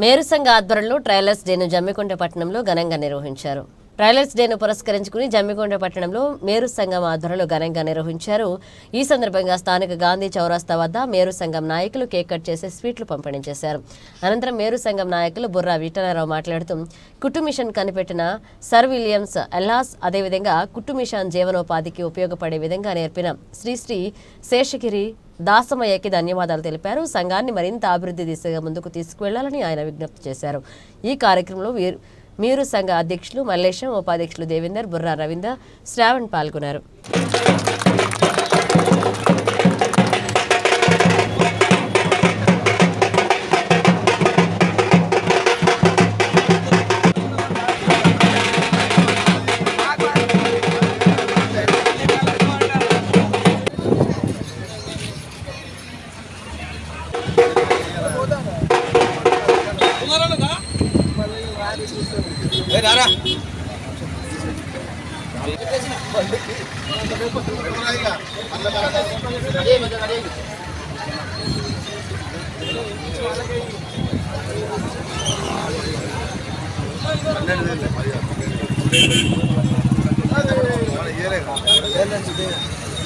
మేరు సంఘ ఆధ్వర్యంలో ట్రయలర్స్ డేను జమ్మికొండ పట్టణంలో ఘనంగా నిర్వహించారు. ట్రయలర్స్ డేను పురస్కరించుకుని జమ్మికొండ పట్టణంలో మేరు సంఘం ఆధ్వర్యంలో ఘనంగా నిర్వహించారు. ఈ సందర్భంగా స్థానిక గాంధీ చౌరస్తా వద్ద మేరు సంఘం నాయకులు కేక్ కట్ చేసి స్వీట్లు పంపిణీ చేశారు. అనంతరం మేరు సంఘం నాయకులు బుర్రా విఠలరావు మాట్లాడుతూ కుట్టు మిషన్ కనిపెట్టిన సర్ విలియమ్స్ ఎల్లాస్ అదేవిధంగా కుట్టు మిషన్ జీవనోపాధికి ఉపయోగపడే విధంగా నేర్పిన శ్రీశ్రీ శేషగిరి దాసమయ్యకి ధన్యవాదాలు తెలిపారు. సంఘాన్ని మరింత అభివృద్ధి దిశగా ముందుకు తీసుకువెళ్ళాలని ఆయన విజ్ఞప్తి చేశారు. ఈ కార్యక్రమంలో వీరు మీరు సంఘ అధ్యక్షులు మల్లేశం ఉపాధ్యక్షులు దేవేందర్ బుర్రా రవీందర్ శ్రావణ్ పాల్గొన్నారు.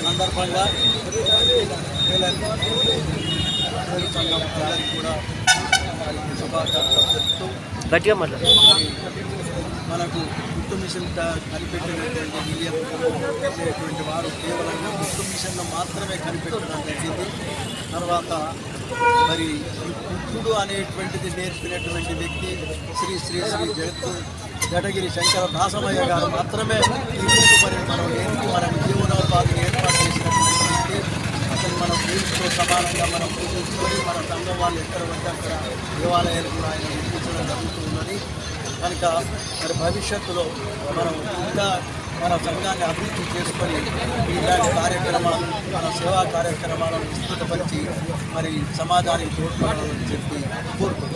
సందర్భంగా పేరెంట్స్ సంఘం అందరికీ కూడా వారికి శుభాకాంక్షలు చెప్తూ గట్టిగా మాట్లాడు మనకు గుర్తు మిషన్ కనిపెట్టినటువంటి విలియం అనేటువంటి వారు కేవలంగా గుర్తు మిషన్లో మాత్రమే కనిపెట్టడం జరిగింది. తర్వాత మరి ఈ కుట్టుడు అనేటువంటిది నేర్పినటువంటి వ్యక్తి శ్రీ శ్రీ శ్రీ జగత్తు జటగిరి శంకర దాసమయ్య గారు మాత్రమే ఈ కుట్టు మనం నేర్పి మన జీవనోపాధిని ఏర్పాటు చేసినటువంటి వ్యక్తి. అతను మన పూజతో సమానంగా మనం పూజించుకొని మన సంఘం వాళ్ళు ఎక్కడ పడితే అక్కడ దేవాలయాలు కూడా ఆయన నిర్మించడం జరుగుతుందని కనుక మరి భవిష్యత్తులో మనం ఇంకా మన సంఘాన్ని అభివృద్ధి చేసుకొని ఇలాంటి కార్యక్రమాలు మన సేవా కార్యక్రమాలను విస్తృతపరిచి మరి సమాజానికి తోడ్పడాలని చెప్పి కోరుకుంటున్నాను.